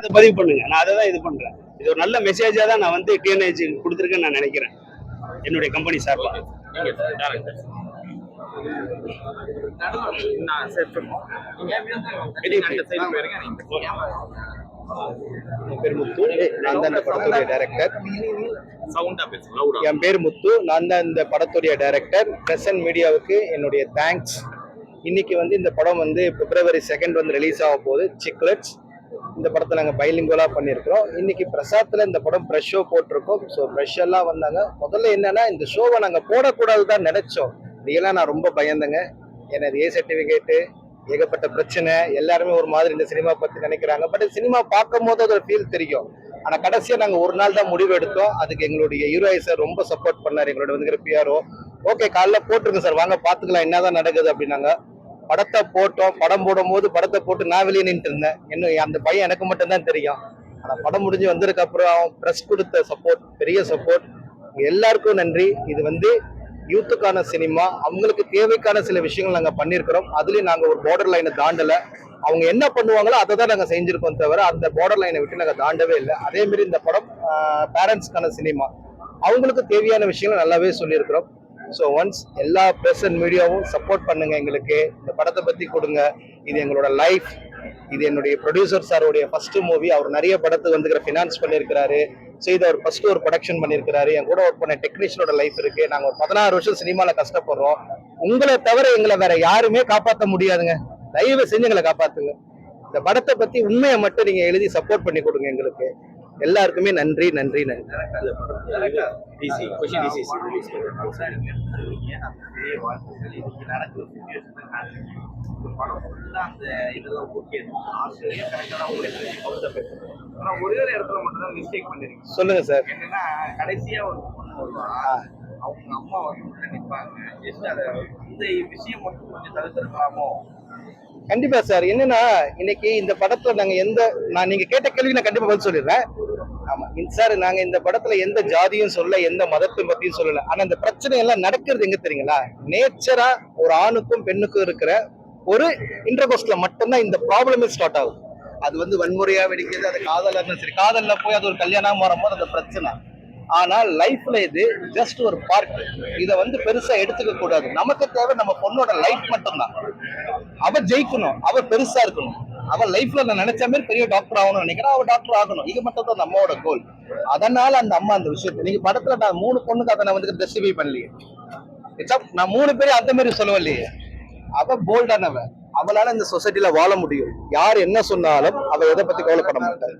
அதை பதிவு பண்ணுங்க. நான் அதை தான் இது பண்றேன். இது ஒரு நல்ல மெசேஜா தான் நான் வந்து டிஎன்ஏஜி கொடுத்துருக்கேன்னு நான் நினைக்கிறேன். என்னுடைய கம்பெனி சார்பா. நீங்க சார் டேரக்டர் நான் சார் நீங்க அந்த சைடு போயிருங்க நீங்க என் பேர் முத்து. நான் தான் இந்த படத்துடைய டைரக்டர் சவுண்டா பேசுங்க லவுடா என் பேர் முத்து. நான் தான் இந்த படத்துடைய டைரக்டர் பிரசன்ட் மீடியாவுக்கு என்னுடைய தேங்க்ஸ் இன்னைக்கு வந்து இந்த படம் வந்து பிப்ரவரி செகண்ட் வந்து ரிலீஸ் ஆக போகுது. சிக்லெட்ஸ் இந்த படத்தை நாங்கள் பைலிங்கோலாக பண்ணியிருக்கிறோம். இன்னைக்கு பிரசாத்தில் இந்த படம் ப்ரெஷ் ஷோ போட்டிருக்கோம். ஸோ ப்ரெஷ் எல்லாம் வந்தாங்க. முதல்ல என்னன்னா இந்த ஷோவை நாங்கள் போடக்கூடாது தான் நினைச்சோம். ரியலாக நான் ரொம்ப பயந்தேங்க. எனது ஏ சர்டிஃபிகேட்டு ஏகப்பட்ட பிரச்சனை எல்லாருமே ஒரு மாதிரி இந்த சினிமா பற்றி நினைக்கிறாங்க. பட் சினிமா பார்க்கும் போது அதோட ஃபீல் தெரியும். ஆனால் கடைசியாக நாங்கள் ஒரு நாள் தான் முடிவு எடுத்தோம். அதுக்கு எங்களுடைய ஹீரோ சார் ரொம்ப சப்போர்ட் பண்ணார். எங்களோட வந்து பிஆர்ஓ ஓகே காலைல போட்டிருக்கோம் சார் வாங்க பார்த்துக்கலாம். என்னதான் நடக்குது? அப்படின்னாங்க. படத்தை போட்டோம் படம் போடும்போது படத்தை போட்டு நான் வெளியே நின்றுட்டு இருந்தேன். அந்த பையன் எனக்கு மட்டும்தான் தெரியும். ஆனால் படம் முடிஞ்சு வந்ததுக்கு அப்புறம் அவன் ப்ரெஸ் கொடுத்த சப்போர்ட் பெரிய சப்போர்ட் எல்லாருக்கும் நன்றி. இது வந்து யூத்துக்கான சினிமா அவங்களுக்கு தேவைக்கான சில விஷயங்கள் நாங்கள் பண்ணியிருக்கிறோம். அதுலேயும் நாங்கள் ஒரு பார்டர் லைனை தாண்டலை. அவங்க என்ன பண்ணுவாங்களோ அதை தான் நாங்கள் செஞ்சுருக்கோம் தவிர அந்த பார்டர் லைனை விட்டு நாங்கள் தாண்டவே இல்லை. அதேமாரி இந்த படம் பேரண்ட்ஸ்க்கான சினிமா அவங்களுக்கு தேவையான விஷயங்கள் நல்லாவே சொல்லியிருக்கிறோம். ஸோ ஒன்ஸ் எல்லா ப்ரெஸ் அண்ட் மீடியாவும் சப்போர்ட் பண்ணுங்க எங்களுக்கு. இந்த படத்தை பற்றி கொடுங்க. இது எங்களோட லைஃப் இது என்னுடைய ப்ரொடியூசர் சாருடைய ஃபர்ஸ்ட் மூவி அவர் நிறைய படத்துக்கு வந்துக்கிற ஃபினான்ஸ் பண்ணியிருக்கிறாரு. ஸோ இது அவர் ஃபர்ஸ்ட் ஒரு ப்ரொடக்ஷன் பண்ணியிருக்கிறாரு. என் கூட ஒர்க் பண்ண டெக்னீஷியனோட லைஃப் இருக்கு. நாங்கள் ஒரு பதினாறு வருஷம் சினிமாவில் கஷ்டப்படுறோம். உங்களை தவிர எங்களை வேற யாருமே காப்பாற்ற முடியாதுங்க. தயவு செஞ்சு எங்களை காப்பாத்துங்க. இந்த படத்தை பத்தி உண்மையை மட்டும் நீங்க எழுதி சப்போர்ட் பண்ணி கொடுங்க எங்களுக்கு. எல்லாருக்குமே நன்றி நன்றி நன்றி. டிசி கொஷின் டிசி ரிலீஸ் ஆனா ஒரே ஒரு இடத்துல மட்டும் தான் மிஸ்டேக் பண்ணிருக்கீங்க. சொல்லுங்க சார். என்னன்னா கடைசியா ஒரு பொண்ணு வருவா. அவங்க அம்மா வந்து உள்ள நிப்பாங்க. ஜஸ்ட் அத இந்த விஷயம் மட்டும் கொஞ்சம் தவிர்த்திருக்கலாமோ? கண்டிப்பா சார். என்னன்னா இன்னைக்கு இந்த படத்துல நாங்க எந்த நான் நீங்க கேட்ட கேள்வி நான் கண்டிப்பா பதில் சொல்லிடுறேன். ஆமா சார் நாங்க இந்த படத்துல எந்த ஜாதியும் சொல்ல எந்த மதத்தை பத்தியும் சொல்லல. ஆனா இந்த பிரச்சனை எல்லாம் நடக்கிறது எங்க தெரியுங்களா? நேச்சரா ஒரு ஆணுக்கும் பெண்ணுக்கும் இருக்கிற ஒரு இன்டர்கோஸ்ட்ல மட்டும்தான் இந்த ப்ராப்ளமே ஸ்டார்ட் ஆகுது. அது வந்து வன்முறையா வெடிக்கிறது அது காதலா இருந்தாலும் சரி காதல்ல போய் அது ஒரு கல்யாணம் வரும்போது அந்த பிரச்சனை. ஆனால் லைஃப்ல இது ஜஸ்ட் ஒரு பார்ட் இதை வந்து பெருசா எடுத்துக்க கூடாது. நமக்கு தேவை நம்ம பொண்ணோட லைஃப் மட்டும்தான். அவ ஜெயிக்கணும். அவ பெருசா இருக்கணும். அவ லைஃப்ல நான் நினைச்ச மாதிரி பெரிய டாக்டர் ஆகணும்னு நினைக்கிறேன். அவ டாக்டர் ஆகணும். இது மட்டும் தான் நம்மளோட கோல் அதனால அந்த அம்மா அந்த விஷயத்தை நீங்க படத்துல நான் மூணு பொண்ணுக்கு அதை நான் வந்து ஜஸ்டிஃபை பண்ணலையே. நான் மூணு பேரும் அந்த மாதிரி சொல்லவில்லையே. அவ போல்டானவ அவளால இந்த சொசைட்டில வாழ முடியும். யார் என்ன சொன்னாலும் அவ எதை பத்தி கவலைப்பட மாட்டாங்க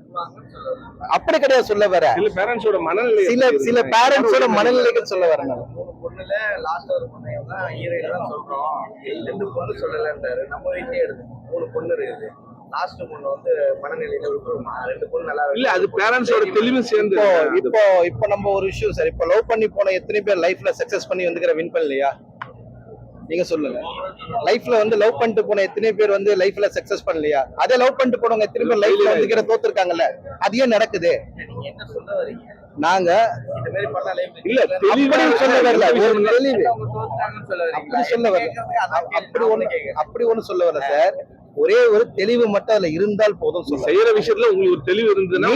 அப்படி கிடையாது சொல்ல வர. சில பேரண்ட்ஸோட மனநிலை சில சில பேரண்ட்ஸோட மனநிலைகள் சொல்ல மூணு பொண்ணுல லாஸ்ட் ஒரு பொண்ணு தான் ஹீரோயின் தான் சொல்றோம் ரெண்டு பொண்ணு சொல்லலன்றாரு. நம்ம வீட்லயே எடுத்து மூணு பொண்ணு இருக்குது. லாஸ்ட் பொண்ணு வந்து மனநிலையில விட்டுருமா ரெண்டு பொண்ணு நல்லா இல்ல அது பேரண்ட்ஸோட தெளிவு சேர்ந்து இப்போ இப்போ நம்ம ஒரு விஷயம் சார் இப்போ லவ் பண்ணி போன எத்தனை பேர் லைஃப்ல சக்சஸ் பண்ணி வந்துக்கிற வின் பண்ணலையா நீங்க சொல்லுங்க. லைஃப்ல வந்து லவ் பண்ணிட்டு போன எத்தனை பேர் வந்து லைஃப்ல சக்சஸ் பண்ணலையா? அதே லவ் பண்ணிட்டு போனவங்க எத்தனை பேர் லைஃப்ல வந்துக்கிற தோத்துருக்காங்கல்ல? அது ஏன் நடக்குது. நீங்க என்ன சொல்ல வரீங்க? நாங்க இந்த மாதிரி பண்ணா லைஃப் இல்ல அப்படி சொல்ல வரல. ஒரு தெளிவு. அப்படி சொல்ல வரல. அப்படி ஒண்ணு அப்படி ஒண்ணு சொல்ல வரல சார். ஒரே ஒரு தெளிவு மட்டும் அதுல இருந்தால் போதும் சொல்ல செய்யற விஷயத்துல உங்களுக்கு ஒரு தெளிவு இருந்ததுன்னா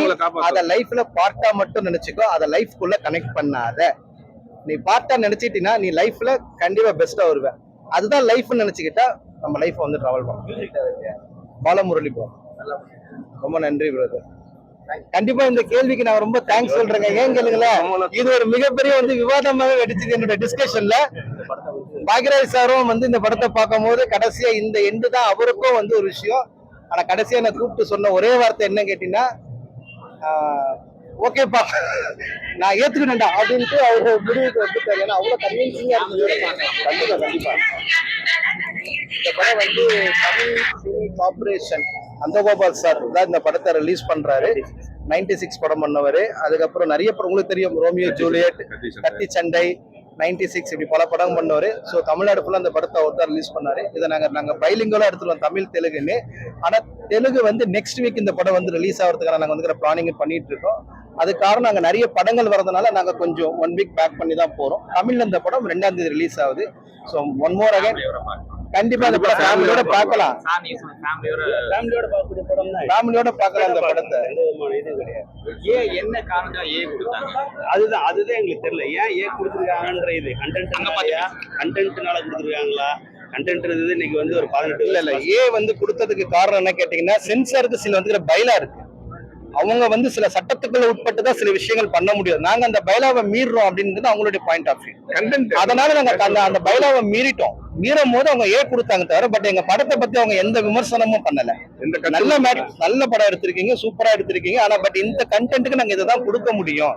அத லைஃப்ல பார்ட்டா மட்டும் நினைச்சுக்கோ அத லைஃப்குள்ள கனெக்ட் பண்ணாத. நீ பார்ட்டா நினைச்சிட்டீங்கன்னா நீ லைஃப்ல கண்டிப்பா பெஸ்டா வருவ. அதுதான் லைஃப் நினைச்சுக்கிட்டா நம்ம லைஃப் வந்து டிராவல் பண்ணலாம். பாலமுரளி ப்ரோ ரொம்ப நன்றி பிரதர் கண்டிப்பா இந்த கேள்விக்கு நான் ரொம்ப தேங்க்ஸ் சொல்றேங்க. ஏன் கேளுங்களேன் இது ஒரு மிகப்பெரிய வந்து விவாதமாக வெடிச்சது என்னோட டிஸ்கஷன்ல பாக்யராஜ் சாரும் வந்து இந்த படத்தை பார்க்கும்போது கடைசியா இந்த எண்டு தான் அவருக்கும் வந்து ஒரு விஷயம். ஆனா கடைசியா நான் கூப்பிட்டு சொன்ன ஒரே வார்த்தை என்ன கேட்டீங்கன்னா ஓகேப்பா. நான் ஏத்துக்கிட்டேன்டா அப்படின்ட்டு அவர் முடிவுக்கு வந்துட்டாங்க. ஏன்னா அவ்வளவு கன்வின்சிங்கா இருந்தது கண்டிப்பா கண்டிப்பா. இந்த படம் வந்து Tamil cine corporation Nandagopal sir தான் இந்த படத்தை ரிலீஸ் பண்றாரு. 96 சிக்ஸ் படம் பண்ணவர். அதுக்கப்புறம் நிறைய படம் உங்களுக்கு தெரியும் ரோமியோ ஜூலியட் கத்தி சண்டை 96 சிக்ஸ் இப்படி பல படம் பண்ணவர். ஸோ தமிழ்நாடு ஃபுல்லாக அந்த படத்தை அவர் தான் ரிலீஸ் பண்ணாரு. இதை நாங்கள் நாங்கள் பைலிங்கெல்லாம் எடுத்துருவோம் தமிழ் தெலுங்குன்னு ஆனால் தெலுங்கு வந்து நெக்ஸ்ட் வீக் இந்த படம் வந்து ரிலீஸ் ஆகிறதுக்கான நாங்கள் வந்து பிளானிங் பண்ணிட்டு இருக்கோம். அது காரணம் நாங்கள் நிறைய படங்கள் வரதுனால நாங்கள் கொஞ்சம் ஒன் வீக் பேக் பண்ணி தான் போகிறோம் தமிழ்ல இந்த படம் ரெண்டாம் தேதி ரிலீஸ் ஆகுது. ஸோ ஒன் மோர் அகைன் கண்டிப்பா அந்த படம் ஃபேமிலியோட பார்க்கலாம். ஃபேமிலியோட பார்க்கக்கூடிய படம் தான். ஃபேமிலியோட பார்க்கலாம் அந்த படத்தை. இதுவும் கிடையாது. ஏன் என்ன காரணம் ஏன் கொடுத்தாங்க? அதுதான் அதுதான் எங்களுக்கு தெரியல. ஏன் ஏன் கொடுத்துருக்காங்கன்ற இது. கண்டென்ட்னாலயா கண்டென்ட்னால கொடுத்துருக்காங்களா? கண்டென்ட்ன்றது இன்னைக்கு வந்து ஒரு பதினெட்டு இல்ல இல்ல. ஏ வந்து கொடுத்ததுக்கு காரணம் என்ன கேட்டீங்கன்னா சென்சாருக்கு சில வந்து பைலா இருக்கு. அவங்க வந்து சில சட்டத்துக்குள்ள உட்பட்டு தான் சில விஷயங்கள் பண்ண முடியாது. நாங்க அந்த பைலாவை மீறுறோம் அப்படின்றது அவங்களுடைய பாயிண்ட் ஆஃப் வியூ அதனால நாங்க அந்த அந்த பைலாவை மீறிட்டோம். மீறும் போது அவங்க ஏ கொடுத்தாங்க தவிர பட் எங்க படத்தை பத்தி அவங்க எந்த விமர்சனமும் பண்ணல. நல்ல நல்ல படம் எடுத்திருக்கீங்க சூப்பரா எடுத்திருக்கீங்க. ஆனா பட் இந்த கண்டென்ட்டுக்கு நாங்க இதை தான் கொடுக்க முடியும்.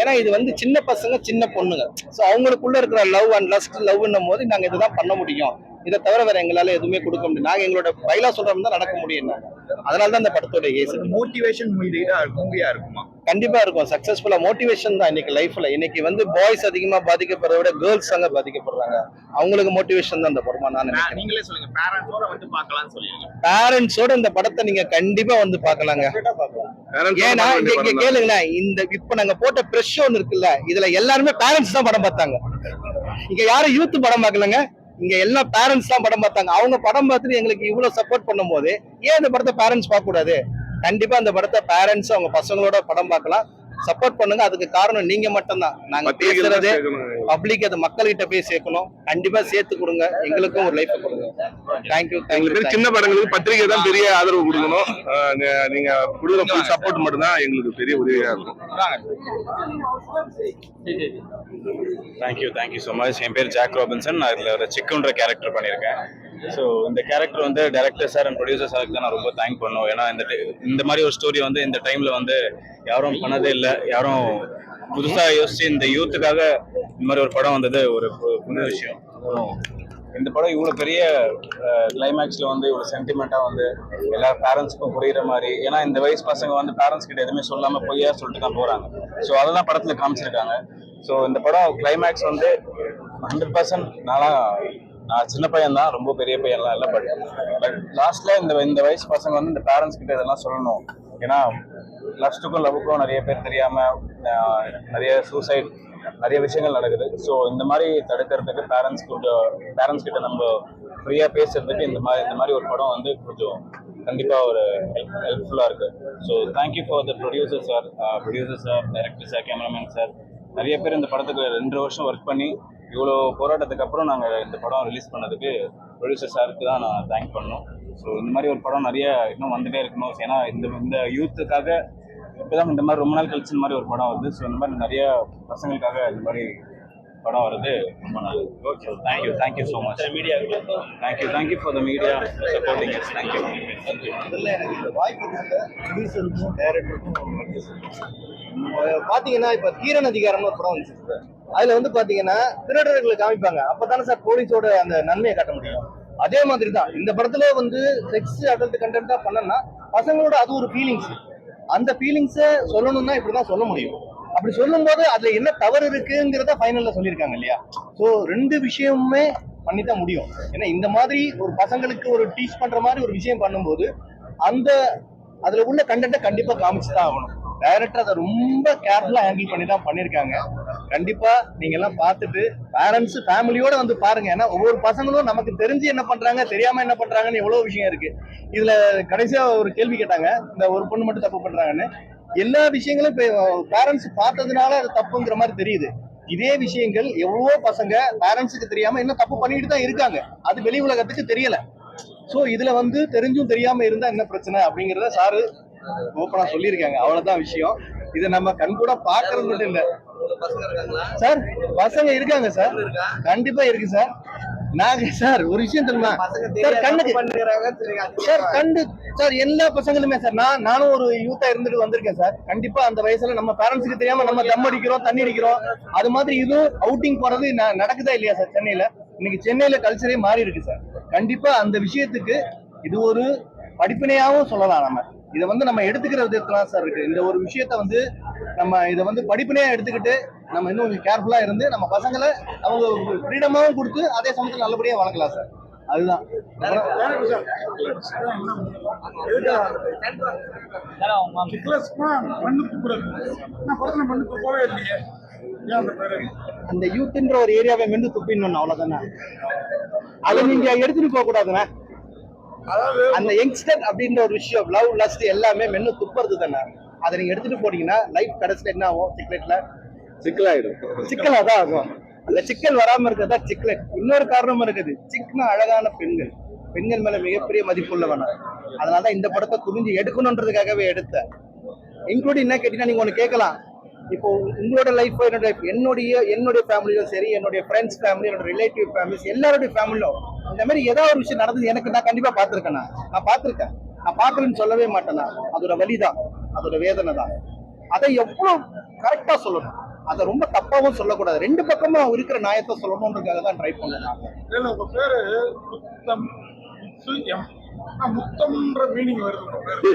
ஏன்னா இது வந்து சின்ன பசங்க சின்ன பொண்ணுங்க. ஸோ அவங்களுக்குள்ள இருக்கிற லவ் அண்ட் லஸ்ட் லவ்ன்னும் போது நாங்க இதுதான் பண்ண முடியும். இதை தவிர வேற எங்களால எதுவுமே கொடுக்க முடியும் நாங்க எங்களோட பைலா சொல்றோம் தான் நடக்க முடியும் அதனால தான் இந்த படத்தோட ஏஸ் மோட்டிவேஷன் மூவியா இருக்குமா? கண்டிப்பா இருக்கும். சக்சஸ்ஃபுல்லா மோட்டிவேஷன் தான் இன்னைக்கு லைஃப்ல இன்னைக்கு வந்து பாய்ஸ் அதிகமா பாதிக்கப்படுறத விட கேர்ள்ஸ் அங்க பாதிக்கப்படுறாங்க. அவங்களுக்கு மோட்டிவேஷன் தான் இந்த படமா நான் நீங்களே சொல்லுங்க பேரண்ட்ஸோட வந்து பார்க்கலாம்னு சொல்லுவீங்க பேரண்ட்ஸோட இந்த படத்தை நீங்க கண்டிப்பா வந்து பார்க்கலாங்க. ஏன்னா இங்க கேளுங்களேன் இந்த இப்ப நாங்க போட்ட பிரஷ் ஒன்று இருக்குல்ல இதுல எல்லாருமே பேரண்ட்ஸ் தான் படம் பார்த்தாங்க. இங்க யாரும் யூத் படம் பார்க்கலங்க. இங்க எல்லா பேரண்ட்ஸ் தான் படம் பார்த்தாங்க. அவங்க படம் பார்த்துட்டு எங்களுக்கு இவ்வளவு சப்போர்ட் பண்ணும்போது ஏன் இந்த படத்தை பேரண்ட்ஸ் பார்க்க கூடாது கண்டிப்பா இந்த படத்தை பேரண்ட்ஸ் அவங்க பசங்களோட படம் பார்க்கலாம். சப்போர்ட் பண்ணுங்க. அதுக்கு காரணம் நீங்க மட்டும்தான். நாங்க பேசுறது பப்ளிக் அது மக்கள்கிட்ட போய் சேர்க்கணும். கண்டிப்பா சேர்த்து கொடுங்க. எங்களுக்கும் ஒரு லைஃப் கொடுங்க. தேங்க்யூ எங்களுக்கு தேங்க்யூ சின்ன படங்களுக்கு பத்திரிகை தான் பெரிய ஆதரவு கொடுக்கணும். நீங்க கொடுக்குற ஃபுல் சப்போர்ட் மட்டும் தான் எங்களுக்கு பெரிய உதவியா இருக்கும். Thank you thank you so much என் பேர் ஜாக் ராபின்சன் நான் இதில் ஒரு சிக்குன்ற கேரக்டர் பண்ணியிருக்கேன். ஸோ இந்த கேரக்டர் வந்து டேரக்டர் சார் அண்ட் ப்ரொடியூசர் சாருக்கு தான் நான் ரொம்ப தேங்க் பண்ணும் ஏன்னா இந்த இந்த மாதிரி ஒரு ஸ்டோரி வந்து இந்த டைமில் வந்து யாரும் பண்ணதே இல்லை. யாரும் புதுசாக யோசிச்சு இந்த யூத்துக்காக இந்த மாதிரி ஒரு படம் வந்தது ஒரு புது விஷயம். இந்த படம் இவ்வளோ பெரிய கிளைமேக்ஸில் வந்து இவ்வளோ சென்டிமெண்ட்டாக வந்து எல்லா பேரண்ட்ஸ்க்கும் புரியுற மாதிரி. ஏன்னா இந்த வயசு பசங்க வந்து பேரண்ட்ஸ் கிட்ட எதுவுமே சொல்லாமல் பொய்யா சொல்லிட்டு தான் போகிறாங்க ஸோ அதை தான் படத்தில் காமிச்சிருக்காங்க. ஸோ இந்த படம் கிளைமேக்ஸ் வந்து ஹண்ட்ரட் பர்சன்ட் நான்லாம் நான் சின்ன பையன் தான் ரொம்ப பெரிய பையன்லாம் இல்லை பட் பட் லாஸ்ட்ல இந்த இந்த வயசு பசங்க வந்து இந்த பேரண்ட்ஸ் கிட்ட இதெல்லாம் சொல்லணும். ஏன்னா லஸ்ட்டுக்கும் லவ்வுக்கும் நிறைய பேர் தெரியாமல் நிறைய சூசைட் நிறைய விஷயங்கள் நடக்குது. ஸோ இந்த மாதிரி தடுக்கிறதுக்கு பேரண்ட்ஸ் கொஞ்சம் பேரண்ட்ஸ் கிட்ட நம்ம ஃப்ரீயாக பேசுறதுக்கு இந்த மாதிரி இந்த மாதிரி ஒரு படம் வந்து கொஞ்சம் கண்டிப்பாக ஒரு ஹெல்ப் ஹெல்ப்ஃபுல்லாக இருக்குது so thank you for the producer sir producer sir director sir cameraman sir நிறைய பேர் இந்த படத்துக்கு ரெண்டு வருஷம் ஒர்க் பண்ணி இவ்வளோ போராட்டத்துக்கு அப்புறம் நாங்கள் இந்த படம் ரிலீஸ் பண்ணதுக்கு ப்ரொடியூசர் சாருக்கு தான் நான் தேங்க் பண்ணணும். ஸோ இந்த மாதிரி ஒரு படம் நிறைய இன்னும் வந்துட்டே இருக்கணும். ஏன்னா இந்த இந்த யூத்துக்காக இப்போதான் இந்த மாதிரி ரொம்ப நாள் கழிச்சு இந்த மாதிரி ஒரு படம் வருது. ஸோ இந்த மாதிரி நிறைய பசங்களுக்காக இந்த மாதிரி படம் வருது. ரொம்ப நல்லது okay thank you thank you so much media thank you thank you for the media supporting yes thank you பாத்தீங்கன்னா இப்ப தீரன் அதிகாரம்னு ஒரு படம் வந்துச்சு சார் அதுல வந்து பாத்தீங்கன்னா திருடர்களை காமிப்பாங்க. அப்பதானே சார் போலீஸோட அந்த நன்மையை காட்ட முடியும். அதே மாதிரி தான் இந்த படத்துல வந்து செக்ஸ் அடல்ட் கண்டென்ட்டா பண்ணனா பசங்களோட அது ஒரு ஃபீலிங்ஸ் அந்த ஃபீலிங்ஸை சொல்லணும்னா இப்படிதான் சொல்ல முடியும். அப்படி சொல்லும்போது அதுல என்ன தவறு இருக்குங்கிறத ஃபைனல்ல சொல்லியிருக்காங்க இல்லையா? ஸோ ரெண்டு விஷயமுமே பண்ணி தான் முடியும். ஏன்னா இந்த மாதிரி ஒரு பசங்களுக்கு ஒரு டீச் பண்ற மாதிரி ஒரு விஷயம் பண்ணும்போது அந்த அதுல உள்ள கண்டென்ட்டை கண்டிப்பா காமிச்சு தான் ஆகணும் டைரக்டர் அதை ரொம்ப கேர்ஃபுல்லா ஹேண்டில் பண்ணி தான் பண்ணியிருக்காங்க. கண்டிப்பா நீங்க எல்லாம் பார்த்துட்டு பேரண்ட்ஸ் ஃபேமிலியோட வந்து பாருங்க. ஏன்னா ஒவ்வொரு பசங்களும் நமக்கு தெரிஞ்சு என்ன பண்றாங்க தெரியாம என்ன பண்றாங்கன்னு எவ்வளவு விஷயம் இருக்கு. இதுல கடைசியா ஒரு கேள்வி கேட்டாங்க. இந்த ஒரு பொண்ணு மட்டும் தப்பு பண்றாங்கன்னு. எல்லா விஷயங்களும் பேரண்ட்ஸ் பார்த்ததுனால அது தப்புங்கிற மாதிரி தெரியுது. இதே விஷயங்கள் எவ்வளவோ பசங்க பேரண்ட்ஸுக்கு தெரியாம இன்னும் தப்பு பண்ணிட்டு தான் இருக்காங்க. அது வெளி உலகத்துக்கு தெரியல. சோ இதுல வந்து தெரிஞ்சும் தெரியாம இருந்தா என்ன பிரச்சனை அப்படிங்கறத சாரு ஓப்பனா சொல்லியிருக்காங்க. அவ்வளவுதான் விஷயம். இதை நம்ம கண் கூட பாக்குறது மட்டும் இல்ல. சார் பசங்க இருக்காங்க சார். கண்டிப்பா இருக்கு சார். நாங்க சார் ஒரு விஷயம் தெரியுமா? சார் கண்ணுக்கு சரி கண்டு சார் எல்லா பசங்களுமே சார் நான் நானும் ஒரு யூத்தா இருந்துட்டு வந்திருக்கேன் சார். கண்டிப்பா அந்த வயசுல நம்ம பேரண்ட்ஸ்க்கு தெரியாம நம்ம தம் அடிக்கிறோம் தண்ணி அடிக்கிறோம். அது மாதிரி இதுவும் அவுட்டிங் போறது நடக்குதா இல்லையா சார் சென்னையில? இன்னைக்கு சென்னையில கல்ச்சரே மாறி இருக்கு சார். கண்டிப்பா அந்த விஷயத்துக்கு இது ஒரு படிப்பினையாவும் சொல்லலாம் நம்ம. இதை வந்து நம்ம எடுத்துக்கிற விதத்துல தான் சார் இருக்கு. இந்த ஒரு விஷயத்த வந்து நம்ம இதை வந்து படிப்பினையா எடுத்துக்கிட்டு நம்ம இன்னும் கொஞ்சம் கேர்ஃபுல்லா இருந்து நம்ம பசங்களை அவங்க ஃப்ரீடமாவும் கொடுத்து அதே சமயத்தில் நல்லபடியா வளர்க்கலாம் சார் அதுதான். அந்த யூத்ன்ற ஒரு ஏரியாவை மென்று துப்பிடணும் அவ்வளவுதானே? அதை நீங்க எடுத்துட்டு போக கூடாதுண்ணா. அந்த யங்ஸ்டர் அப்படின்ற ஒரு விஷயம் லவ் லஸ்ட் எல்லாமே மென்னு துப்புறது தானே அதை நீங்க எடுத்துட்டு போனீங்கன்னா லைஃப் கடைசியில் என்ன ஆகும்? சிக்லெட்ல சிக்கலாயிடும். சிக்கலா தான் ஆகும். அந்த சிக்கல் வராம இருக்கிறதா சிக்லெட் இன்னொரு காரணமும் இருக்குது. சிக்கன அழகான பெண்கள். பெண்கள் மேல மிகப்பெரிய மதிப்புள்ளவன். அதனால தான் இந்த படத்தை துணிஞ்சு எடுக்கணுன்றதுக்காகவே எடுத்தேன். இன்க்ளூடிங் என்ன கேட்டீங்கன்னா நீங்க ஒன்று கேட்கலாம். இப்போ உங்களோட லைஃப் என்னோட என்னுடைய என்னுடைய ஃபேமிலியும் சரி என்னுடைய ஃப்ரெண்ட்ஸ் ஃபேமிலி என்னோட ரிலேட்டிவ் ஃபேமிலிஸ் எல்லாருடைய ஃபேமிலியும் இந்த மாதிரி ஏதாவது ஒரு விஷயம் நடந்தது எனக்கு நான் கண்டிப்பா பார்த்துருக்கேன் நான். நான் பார்த்துருக்கேன். நான் பார்க்கலன்னு சொல்லவே மாட்டேன் அதோட வலி தான் அதோட வேதனை தான். அதை எவ்வளவு கரெக்டா சொல்லணும். அதை ரொம்ப தப்பாவும் சொல்லக்கூடாது. ரெண்டு பக்கமும் இருக்கிற நியாயத்தை சொல்லணுன்றதுக்காக தான் ட்ரை பண்ணேன். நான். இல்ல உங்க பேரு முத்தம் முத்தம்ன்ற மீனிங் வருது. பேரு.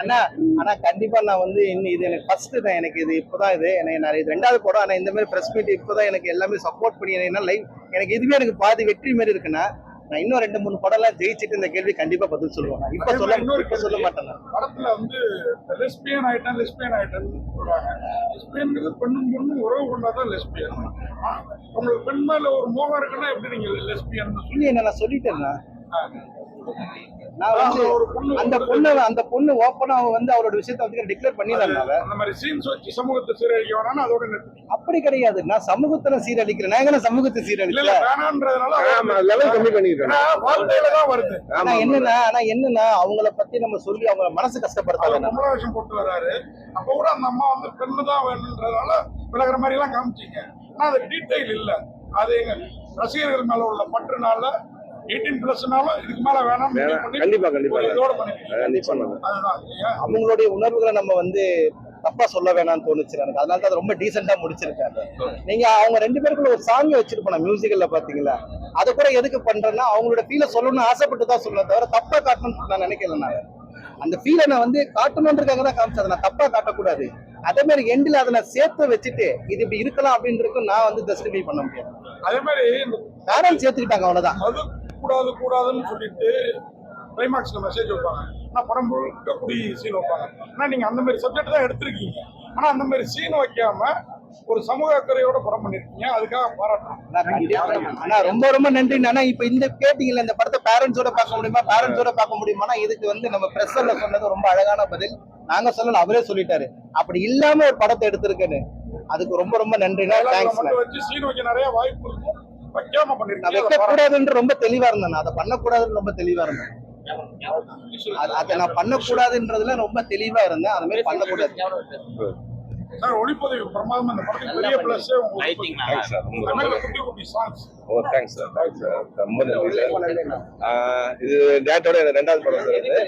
அண்ணா, ஆனா கண்டிப்பா நான் வந்து இன்னும் இது எனக்கு ஃபர்ஸ்ட் தான் எனக்கு இது இப்பதான் இது. எனக்கு நான் இது ரெண்டாவது படம் ஆனா இந்த மாதிரி பிரஸ் மீட் இப்பதான் எனக்கு எல்லாமே சப்போர்ட் பண்ணி என்ன லைவ் எனக்கு இதுவே எனக்கு பாதி வெற்றி மாதிரி இருக்குன்னா நான் இன்னும் ரெண்டு மூணு படம் எல்லாம் ஜெயிச்சுட்டு இந்த கேள்வி கண்டிப்பா பதில் சொல்லுவேன் நான். இப்ப சொல்ல இப்ப சொல்ல மாட்டேன். படத்துல வந்து லெஸ்பியன் ஆயிட்டேன் லெஸ்பியன் ஆயிட்டேன்னு சொல்றாங்க லெஸ்பியன்ங்கிறது பெண்ணும் பொண்ணும் உறவு கொண்டாதான் லெஸ்பியன் உங்களுக்கு பெண் மேல ஒரு மோகம் இருக்குன்னா எப்படி நீங்க லெஸ்பியன் இல்லையே நான் சொல்லிட்டேன்னா நான் வந்து ஒரு பொண்ணு அந்த பொண்ணு அந்த பொண்ணு ஓப்பனா வந்து அவரோட விஷயத்த வந்து டிக்ளேர் பண்ணிடலாம் அவ அந்த மாதிரி சீன்ஸ் வச்சு சமூகத்தை சீரழிக்க வேணாம்னு அதோட அப்படி கிடையாது. நான் சமூகத்துல சீரழிக்கிறேன். நான் எங்க சமூகத்தை சீரழிக்கல வேணான்றதுனால கம்மி பண்ணிருக்கேன் வார்த்தையில தான் வருது. ஆனா என்னன்னா ஆனா என்னன்னா அவங்கள பத்தி நம்ம சொல்லி அவங்க மனசு கஷ்டப்படுத்தாங்க பொம்பளை வேஷம் போட்டு வர்றாரு அப்ப கூட அந்த அம்மா வந்து பெண்ணு தான் வேணுன்றதுனால விலகிற மாதிரி எல்லாம் காமிச்சீங்க. ஆனா அது டீடைல் இல்ல. அது எங்க ரசிகர்கள் மேல உள்ள பற்றுனால எயிட்டீன் பிளஸ்னால இதுக்கு மேல வேணாம் கண்டிப்பா, கண்டிப்பா. அவங்களுடைய உணர்வுகளை நம்ம வந்து தப்பா சொல்ல வேணாம்னு தோணுச்சு எனக்கு. அதனால தான் அது ரொம்ப டீசெண்டா முடிச்சிருக்காங்க நீங்க அவங்க ரெண்டு பேருக்குள்ள ஒரு சாங் வச்சிருப்போம் மியூசிக்கல்ல பாத்தீங்களா? அதை கூட எதுக்கு பண்றேன்னா அவங்களோட ஃபீலை சொல்லணும்னு ஆசைப்பட்டு தான் சொல்ல தவிர தப்பா காட்டணும்னு நான் நினைக்கல நான். அந்த ஃபீலை நான் வந்து காட்டணுன்றதுக்காக தான் காமிச்சேன். நான் தப்பா காட்டக்கூடாது. அதே மாதிரி எண்டில் அதை நான் சேர்த்து வச்சுட்டு இது இப்படி இருக்கலாம் அப்படின்றதுக்கும் நான் வந்து ஜஸ்டிஃபை பண்ண முடியாது. அதே மாதிரி பேரண்ட்ஸ் சேர்த்துக்கிட்டாங்க அவ்வளவுதான். கூடாது கூடாதுன்னு சொல்லிட்டு கிளைமாக்ஸ்ல மெசேஜ் வைப்பாங்க. ஆனா படம் முழுக்க குடி சீன் வைப்பாங்க. ஆனா நீங்க அந்த மாதிரி சப்ஜெக்ட் தான் எடுத்திருக்கீங்க. ஆனா அந்த மாதிரி சீன் வைக்காம ஒரு சமூக அக்கறையோட படம் பண்ணிருக்கீங்க. அதுக்காக கண்டிப்பா- அண்ணா ரொம்ப ரொம்ப நன்றி அண்ணா இப்ப இந்த கேட்டீங்கல்ல இந்த படத்தை பேரண்ட்ஸோட பார்க்க முடியுமா? பேரண்ட்ஸோட பார்க்க முடியுமானா இதுக்கு வந்து நம்ம பிரஸ்ல சொன்னது ரொம்ப அழகான பதில். நாங்க சொல்லல அவரே சொல்லிட்டாரு. அப்படி இல்லாம ஒரு படத்தை எடுத்திருக்கேன்னு. அதுக்கு ரொம்ப ரொம்ப ல தேங்க்ஸ் வச்சு சீன் வைக்க நிறைய வாய்ப்பு இருக்கும். வைக்காம நான் பண்ணிருக்கீங்க வைக்க அதை பாராட்டுறோம். கூடாதுன்ற ரொம்ப தெளிவா இருந்தேன் நான். அதை பண்ணக்கூடாதுன்னு ரொம்ப தெளிவா இருந்தேன். அதை நான் பண்ணக்கூடாதுன்றதுல ரொம்ப தெளிவா இருந்தேன். அது மாதிரி பண்ணக்கூடாது. சார் ஒளிப்பதிவு பிரமாதம் இந்த படத்துக்கு பெரிய பிளஸ் உங்களுக்கு குட்டி குட்டி songs oh thanks sir thanks sir ரொம்ப நன்றி சார் இது டேட்டோட ரெண்டாவது படம் சார் இது.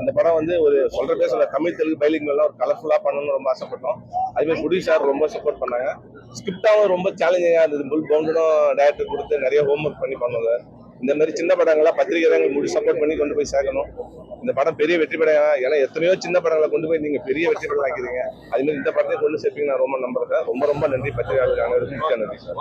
இந்த படம் வந்து ஒரு சொல்ற பேசல தமிழ் தெலுங்கு பைலிங்கெல்லாம் ஒரு கலர்ஃபுல்லா பண்ணணும்னு ரொம்ப ஆசைப்பட்டோம். அதுமாதிரி ப்ரொடியூசர் ரொம்ப சப்போர்ட் பண்ணாங்க. ஸ்கிரிப்டாவும் ரொம்ப சேலஞ்சிங்காக இருந்தது. புல் பவுண்டனும் டேரக்டர் கொடுத்து நிறைய ஹோம்ஒர்க் பண்ணி பண்ணோங்க இந்த மாதிரி சின்ன படங்கள்லாம் பத்திரிகை தான் எங்களுக்கு முடி சப்போர்ட் பண்ணி கொண்டு போய் சேர்க்கணும். இந்த படம் பெரிய வெற்றி படம் ஏன்னா எத்தனையோ சின்ன படங்களை கொண்டு போய் நீங்க பெரிய வெற்றி படம் ஆக்கிறீங்க அது மாதிரி இந்த படத்தை கொண்டு சேர்ப்பீங்க நான் ரொம்ப நம்புறேன். ரொம்ப ரொம்ப நன்றி பத்திரிகையாளர்கள் அனைவருக்கும். மிக்க நன்றி சார்.